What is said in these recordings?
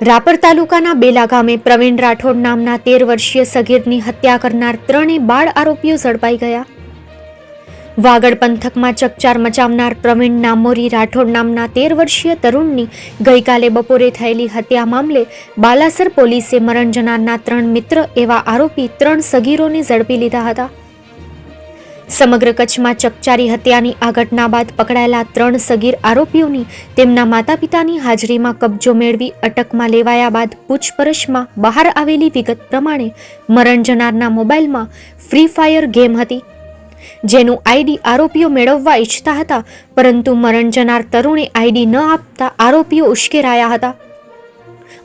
રાપર તાલુકાના બેલા ગામે પ્રવીણ રાઠોડ નામના તેર વર્ષીય સગીરની હત્યા કરનાર ત્રણેય બાળ આરોપીઓ ઝડપાઈ ગયા. વાગડ પંથકમાં ચકચાર મચાવનાર પ્રવીણ નામોરી રાઠોડ નામના તેર વર્ષીય તરુણની ગઈકાલે બપોરે થયેલી હત્યા મામલે બાલાસર પોલીસે મરણ જનારના ત્રણ મિત્ર એવા આરોપી ત્રણ સગીરોને ઝડપી લીધા હતા. સમગ્ર કચ્છમાં ચકચારી હત્યાની આ ઘટના બાદ પકડાયેલા ત્રણ સગીર આરોપીઓની તેમના માતા પિતાની હાજરીમાં કબજો મેળવી અટકમાં લેવાયા બાદ પૂછપરછમાં બહાર આવેલી વિગત પ્રમાણે મરણ જનારના મોબાઈલમાં ફ્રી ફાયર ગેમ હતી. જેનું આઈડી આરોપીઓ મેળવવા ઈચ્છતા હતા, પરંતુ મરણ જનાર તરુણે આઈડી ન આપતા આરોપીઓ ઉશ્કેરાયા હતા.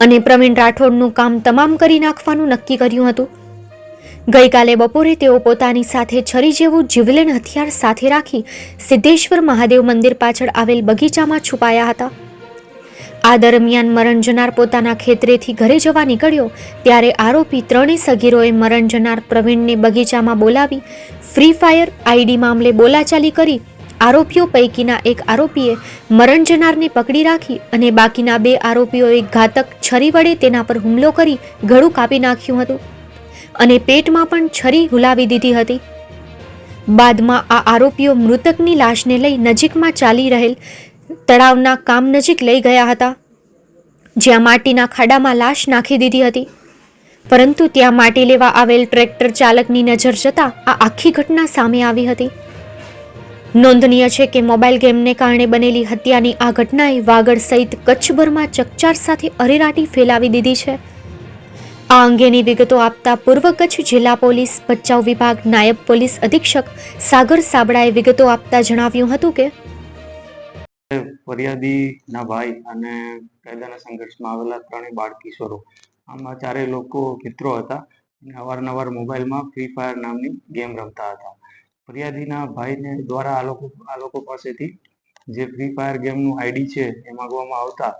અને પ્રવીણ રાઠોડનું કામ તમામ કરી નાખવાનું નક્કી કર્યું હતું. ગઈકાલે બપોરે તેઓ પોતાની સાથે છરી જેવું જીવલેણ હથિયાર સાથે રાખી સિદ્ધેશ્વર મહાદેવ મંદિર પાછળ આવેલ બગીચામાં છુપાયા હતા. આ દરમિયાન મરણ જનાર પોતાના ખેતરેથી ઘરે જવા નીકળ્યો, ત્યારે આરોપી ત્રણેય સગીરોએ મરણ જનાર પ્રવીણને બગીચામાં બોલાવી ફ્રી ફાયર આઈડી મામલે બોલાચાલી કરી આરોપીઓ પૈકીના એક આરોપીએ મરણ જનારને પકડી રાખી અને બાકીના બે આરોપીઓએ ઘાતક છરી વડે તેના પર હુમલો કરી ગળું કાપી નાખ્યું હતું. અને પેટમાં પણ છરી હુલાવી દીધી હતી. બાદમાં આ આરોપીઓ મૃતકની લાશને લઈ નજીકમાં ચાલી રહેલ તળાવના કામ નજીક લઈ ગયા હતા. જ્યાં માટીના ખાડામાં લાશ નાખી દીધી હતી. પરંતુ ત્યાં માટી લેવા આવેલ ટ્રેક્ટર ચાલકની નજર જતા આ આખી ઘટના સામે આવી હતી. નોંધનીય છે કે મોબાઈલ ગેમને કારણે બનેલી હત્યાની આ ઘટનાએ વાગડ સહિત કચ્છભરમાં ચકચાર સાથે અરેરાટી ફેલાવી દીધી છે. આ અંગેની વિગતો આપતા પૂર્વ કચ્છ જિલ્લા પોલીસ, ભચાઉ વિભાગ, નાયબ પોલીસ અધિક્ષક સાગર સાબડાએ વિગતો આપતા જણાવ્યું હતું કે ફરિયાદીના ભાઈ અને કાયદાના સંઘર્ષમાં આવેલા ત્રણેય બાળ કિશોરો. આમાં ચારેય લોકો મિત્રો હતા અને અવારનવાર મોબાઈલમાં ફ્રી ફાયર નામની ગેમ રમતા હતા. ફરિયાદીના ભાઈને દ્વારા આ લોકો આ લોકો પાસેથી જે ફ્રી ફાયર ગેમનું આઈડી છે એ માંગવામાં આવતા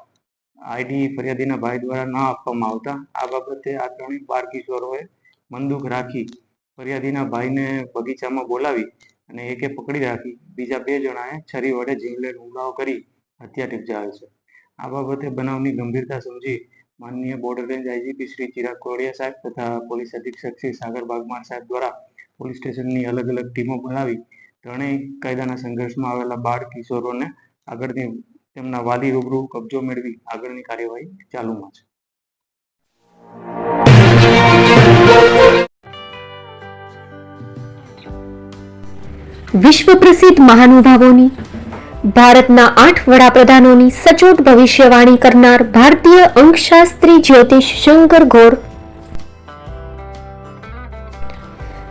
આઈડી ફરિયાદીના ભાઈ દ્વારા ન આપવામાં આવતા. આ બાબતે આ ત્રણેય બાળ કિશોરોએ મંદુક રાખી ફરિયાદીના ભાઈને બગીચામાં બોલાવી અને એકે પકડી રાખી. બીજા બે જણાએ છરી વડે જીવલેણ હુમલાઓ કરી હત્યા નિપજાવેલ છે. આ બાબતે બનાવની ગંભીરતા સમજી માનનીય border range IGP Shri Chirag Kodiya સાહેબ તથા પોલીસ અધિક્ષક શ્રી સાગર બાગમાર સાહેબ દ્વારા પોલીસ સ્ટેશનની અલગ અલગ ટીમો બનાવી ત્રણેય કાયદાના સંઘર્ષમાં આવેલા બાળ કિશોરોને આગળની તેમના વાલી રૂબરૂ કબજો મેળવી આગળની કાર્યવાહી ચાલુમાં છે. વિશ્વ પ્રસિદ્ધ મહાનુભાવોની, ભારતના આઠ વડાપ્રધાનોની સચોટ ભવિષ્યવાણી કરનાર ભારતીય અંકશાસ્ત્રી જ્યોતિષ શંકર ઘોર